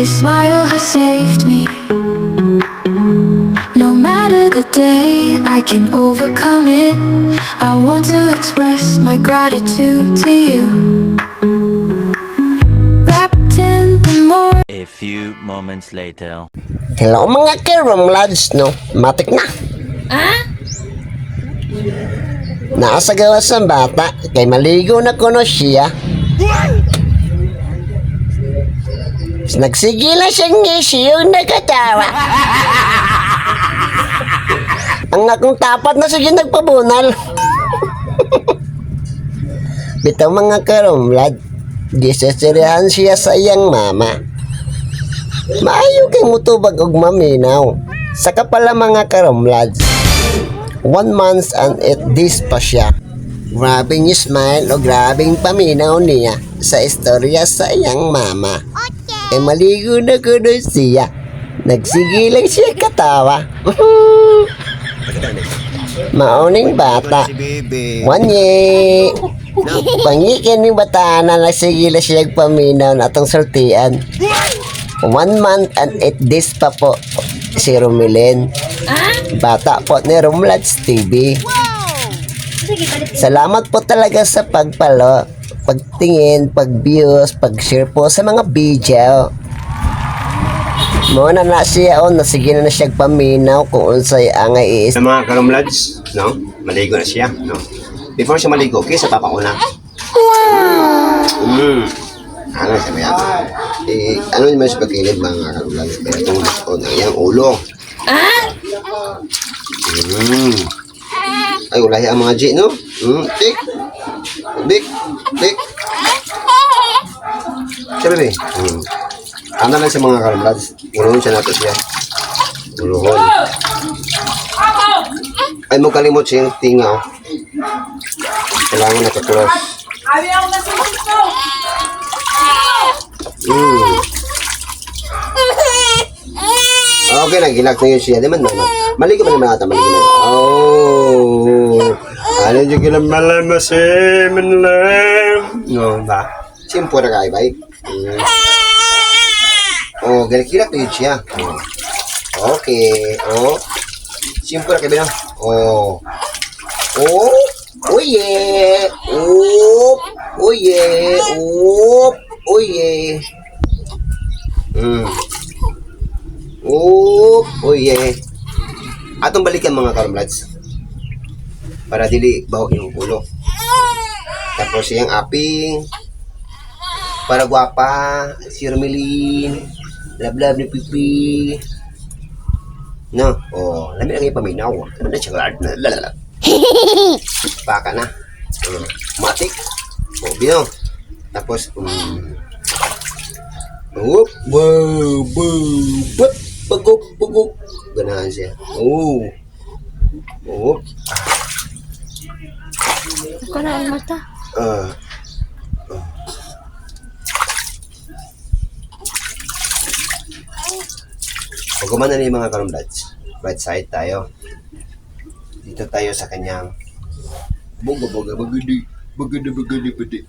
His smile has saved me. No matter the day, I can overcome it. I want to express my gratitude to you. Wrapped in the morning. A few moments later. Hello mga Kerem lads, no? Matik na. Nasa gawas ng bata, kay maligo na kuno siya. Nagsigilan siyang ngisi yung nagkatawa. Ang akong tapat na sige nagpabunal. Bitaw mga karumlad, gisasirihan siya sa iyang mama. Maayo kay mutubag og maminaw. Saka pala mga karumlads. One month and eight days pa siya. Grabing smile o grabing paminaw niya sa istorya sa iyang mama. E maligo na kuno siya. Nagsigilang siya katawa. Mauning bata. Wanye! Pangikin ni bata na nagsigila siya paminaw na atong sultian. One month and eight days pa po si Rumilin. Bata po ni Rumlads TV. Salamat po talaga sa pagpalo, pagtingin, pag-views, pag-share po sa mga video. Muna na siya o, nasige na na siya paminaw kung unsay angay is Sa mga karumlads, no? Maligo na siya, no? Before siya maligo, kisa papauna. Wow! Mm. Ano sa mga Eh, ano naman sa pagkilid mga karumlads? Pero itong gusto na yung ulo. Mm. Ay, ulahi ang mga G, no? Mm. Tik. Bik. Bik. Siya, bebe. Mm. Ano lang sa mga karumlads? Ulohon siya nato siya. Ulohon. Ay mo kalimot siyang tingaw. Kailangan nakatulos. Mm. Okay, nagilag na yun siya. Di man naman. Mali ka ba naman ata? Mali ka na. Oh. आणि देखील मला मसे म्हणलं बा चिंपोर काय बाई ओ गेले किडा पेची हा ओके ओ चिंपोर काय बिना ओ ओ Oye, op, oye, op, oye. Mm. Op, oye. Atong balikan mga karumlads. Para dili baho yung ulo. Tapos yung aping. Para guwapa. Si Romelin. Love-love ni Pipi. No? Oh, lamig ang ipaminaw. Ano na siya? Lalala. Baka na. Uh, matik. Oh, bino. Tapos, um, Whoop, wow, wow, but, pagok, pagok. Ganahan siya. Oh. Whoop. Ako na ang mata. Ah. Pag gumana na yung mga karumlads, right side tayo. Dito tayo sa kanyang boga boga bagadi bagadi bagadi bagadi.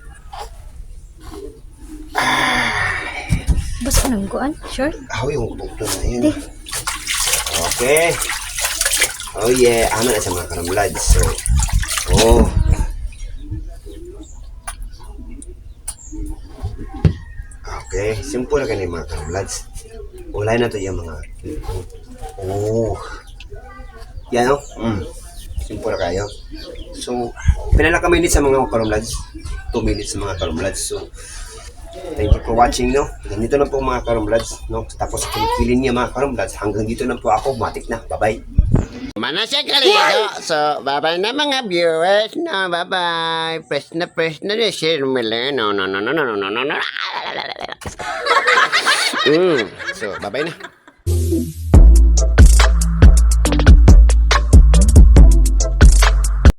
Basta nang kuan? Sure? Ako yung bukto na yun. Okay. Oh yeah, ano na sa mga karumlads. So, oh. Okay, simple na kanina mga karumlads. Ulay na to yung mga... Oh. Yan o. Mm. Simple na kayo. So, pinala kami minutes sa mga karumlads. 2 minutes sa mga karumlads. So, Thank you for watching, no? Ganito lang po mga karumlads, no? Tapos kilin niya mga karumlads. Hanggang dito lang po ako. Matik na. Bye-bye. Mana siya kaligo. So, bye-bye na mga viewers. No, bye-bye. Press na, press na yung share mo lang. No, no, no, no, no, no, no, no. mm. So, bye-bye na.